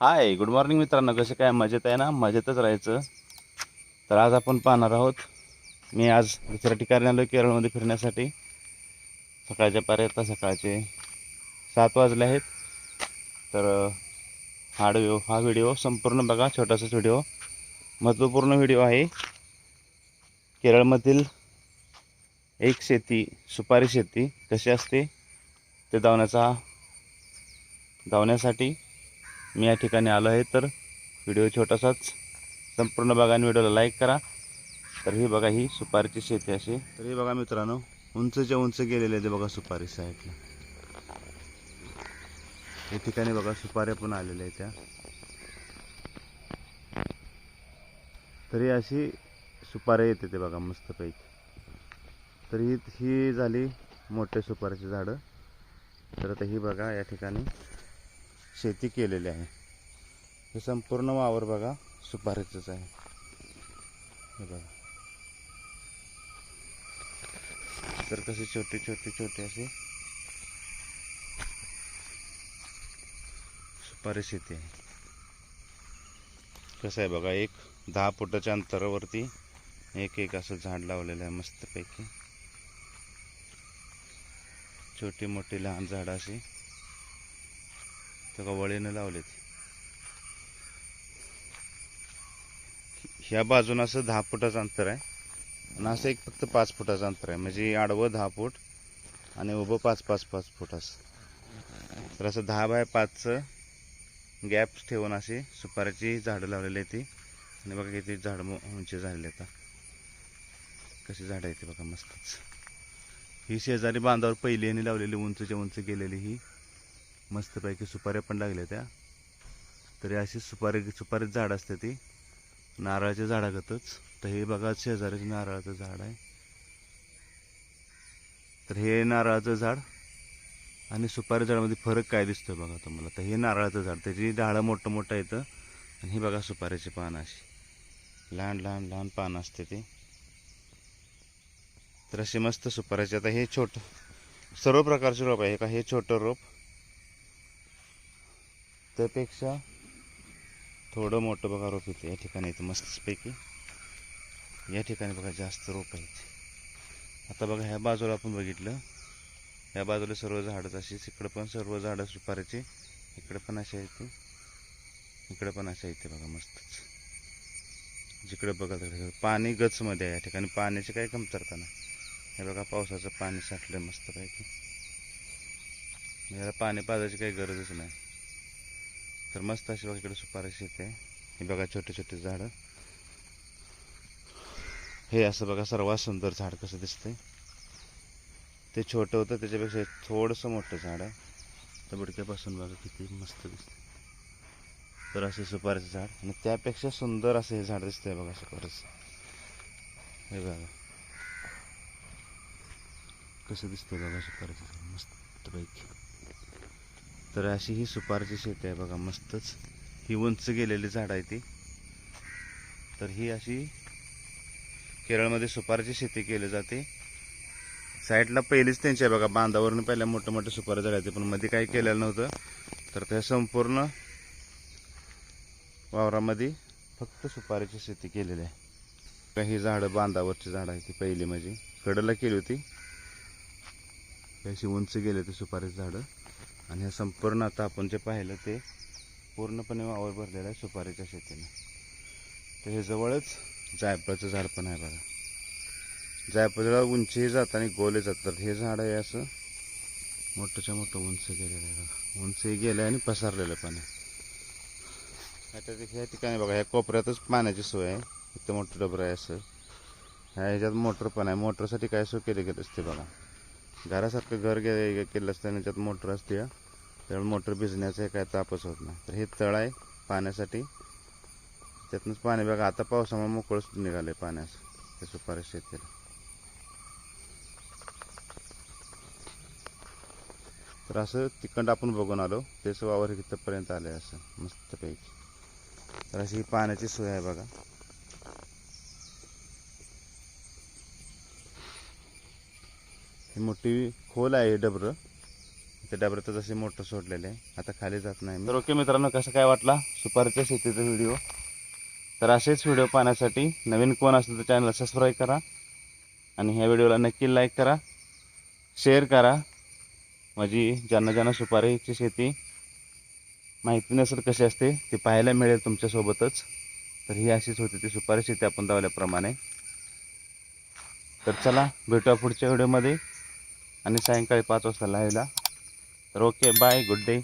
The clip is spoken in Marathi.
हाय गुड मॉर्निंग मित्रांनो. कसं काय? मजेत आहे ना? मजेतच राहायचं. तर आज आपण पाहणार आहोत मी आज दुसऱ्या ठिकाणी आलो केरळमध्ये फिरण्यासाठी. सकाळच्या पर्यंत सकाळचे सात वाजले आहेत. तर अं, हा व्हिडिओ हा व्हिडिओ संपूर्ण बघा छोटासाच व्हिडिओ. महत्त्वपूर्ण व्हिडिओ आहे. केरळमधील एक शेती सुपारी शेती कशी असते? ते धावण्याचा धावण्यासाठी मी या ठिकाणी आलो आहे तर व्हिडिओ छोटासाच संपूर्ण बघा आणि व्हिडिओला लाईक करा. तर ही बघा ही सुपारीची शेती अशी. तर हे बघा मित्रांनो उंचच्या उंच गेलेले ते बघा सुपारी साईडला. या ठिकाणी बघा सुपाऱ्या पण आलेल्या आहेत त्या. तरी अशी सुपारे येते ते बघा मस्तपैकी. तर ही ही झाली मोठे सुपारीची झाडं. तर आता ही बघा या ठिकाणी शेती केलेली आहे. हे संपूर्ण वावर बघा सुपारीचंच आहे. हे बघा. तर कसे छोटे छोटे छोटे असे सुपारी शेती आहे. कसं आहे बघा एक दहा फुटाच्या अंतरावरती एक एक असं झाड लावलेलं आहे मस्तपैकी. छोटी मोठी लहान झाडं अशी. त्या वळीनं लावलेत. ह्या बाजून असं दहा फुटाचं अंतर आहे. आणि असं एक फक्त पाच फुटाचं अंतर आहे. म्हणजे आडवं दहा फूट आणि उभं पाच पाच पाच फूट असं. तर असं दहा बाय पाचचं गॅप ठेवून अशी सुपारीची झाडं लावलेली आहेत ती. आणि बघा किती झाड मो- उंची झालेली आता कशी झाडं आहेत ती बघा मस्तच. ही शेजारी बांधावर पहिली आणि लावलेली उंचच्या उंच गेलेली ही. मस्तपैकी सुपाऱ्या पण लागल्या त्या. तरी अशी सुपारी सुपारीच झाड असते ती. नारळाच्या झाडागतच. तर हे बघा शेजारीच नारळाचं झाड आहे. तर हे नारळाचं झाड आणि सुपारी झाडामध्ये फरक काय दिसतोय बघा तुम्हाला? तर हे नारळाचं झाड. त्याची डाळं मोठं मोठं येतं आणि हे बघा सुपारीची पानं अशी. लहान लहान लहान पानं असते ती. तर अशी मस्त सुपाऱ्याचे. आता हे छोटं सर्व प्रकारचे रोप आहे. का हे छोटं रोप. त्यापेक्षा थोडं मोठं बघा रोप येतं या ठिकाणी येतं मस्तपैकी. या ठिकाणी बघा जास्त रोप आहेत. आता बघा ह्या बाजूला आपण बघितलं. ह्या बाजूला सर्व झाडं अशीच इकडं पण सर्व झाडं सुपारीची. इकडं पण अशी आहेत. इकडं पण अशा आहेत बघा मस्तच. जिकडं बघा तिकडे. पाणी गचमध्ये आहे या ठिकाणी. पाण्याची काही कमतरता नाही. हे बघा पावसाचं पाणी साठलं मस्तपैकी. याला पाणी पाजायची काही गरजच नाही. तर मस्त अशी बघा इकडे सुपारशी येते हे बघा छोटे छोटे झाडं. हे असं बघा सर्वात सुंदर झाड कसं दिसतंय. ते छोटं होतं त्याच्यापेक्षा थोडंसं मोठं झाड आहे. त्या बुडक्यापासून बघा किती मस्त दिसतं तर असे सुपारीचं झाड. आणि त्यापेक्षा सुंदर असं हे झाड दिसतंय बघा सुपारीचं. हे बघा. कसं दिसतंय बघा सुपारीचं झाड. मस्त पैकी तर अशी ही सुपारीची शेती आहे बघा मस्तच. ही उंच गेलेली झाड आहे ती. तर ही अशी केरळमध्ये सुपारीची शेती केली जाते. साईडला पहिलीच त्यांची आहे बघा बांधावरून पहिल्या मोठं मोठं सुपारी झाड आहे पण मध्ये काही केलेलं नव्हतं. तर त्या संपूर्ण वावरामध्ये फक्त सुपारीची शेती केलेली आहे. काही झाडं बांधावरची झाडं आहे ती पहिली म्हणजे कडला केली होती. अशी उंच गेले ते सुपारीची झाडं. आणि हे संपूर्ण आता आपण जे पाहिलं ते पूर्णपणे वावर भरलेलं आहे सुपारीच्या शेतीने. तर हे जवळच जायफळाचं झाड पण आहे बघा. जायफळाला उंचीही जात आणि गोले जातात हे झाड आहे असं मोठंच्या मोठं उंच गेलेलं आहे बघा. उंचही गेलं आहे आणि पसरलेलं पण आहे. आता ह्या ठिकाणी बघा ह्या कोपऱ्यातच पाण्याची सोय आहे. इथं मोठं डबरं आहे असं. ह्या ह्याच्यात मोटर पण आहे. मोटरसाठी काय सोय केली गेली असते बघा. घरासारखं घर गे केलं असतं त्याच्यात मोटर असते त्यामुळे मोटर भिजण्याचा काय तापच होत नाही. तर हे तळ आहे पाण्यासाठी. त्यातनंच पाणी बघा आता पावसामुळे मोकळंच निघालं आहे पाण्यास ते सुपारी शेतीला. तर असं तिकंड आपण बघून आलो. तेच वावर इथंपर्यंत आलं आहे असं मस्तपैकी. तर अशी ही पाण्याची सोय आहे बघा. ही मोठी खोल आहे डबरं. त्या डबऱ्यातच जसे मोठं सोडलेले आहे. आता खाली जात नाही तर ओके मित्रांनो कसं काय वाटला सुपारीच्या शेतीचा व्हिडिओ तर असेच व्हिडिओ पाहण्यासाठी नवीन कोण असेल तर चॅनलला सबस्क्राईब करा आणि ह्या व्हिडिओला नक्की लाईक करा शेअर करा. माझी ज्यांना ज्यांना सुपारीची शेती माहिती नसेल कशी असते ते पाहायला मिळेल तुमच्यासोबतच. तर ही अशीच होती ती सुपारी शेती आपण दावल्याप्रमाणे तर चला भेटूया पुढच्या व्हिडिओमध्ये आणि सायंकाळी पाच वाजता लाईव्हला. तर ओके बाय गुड डे.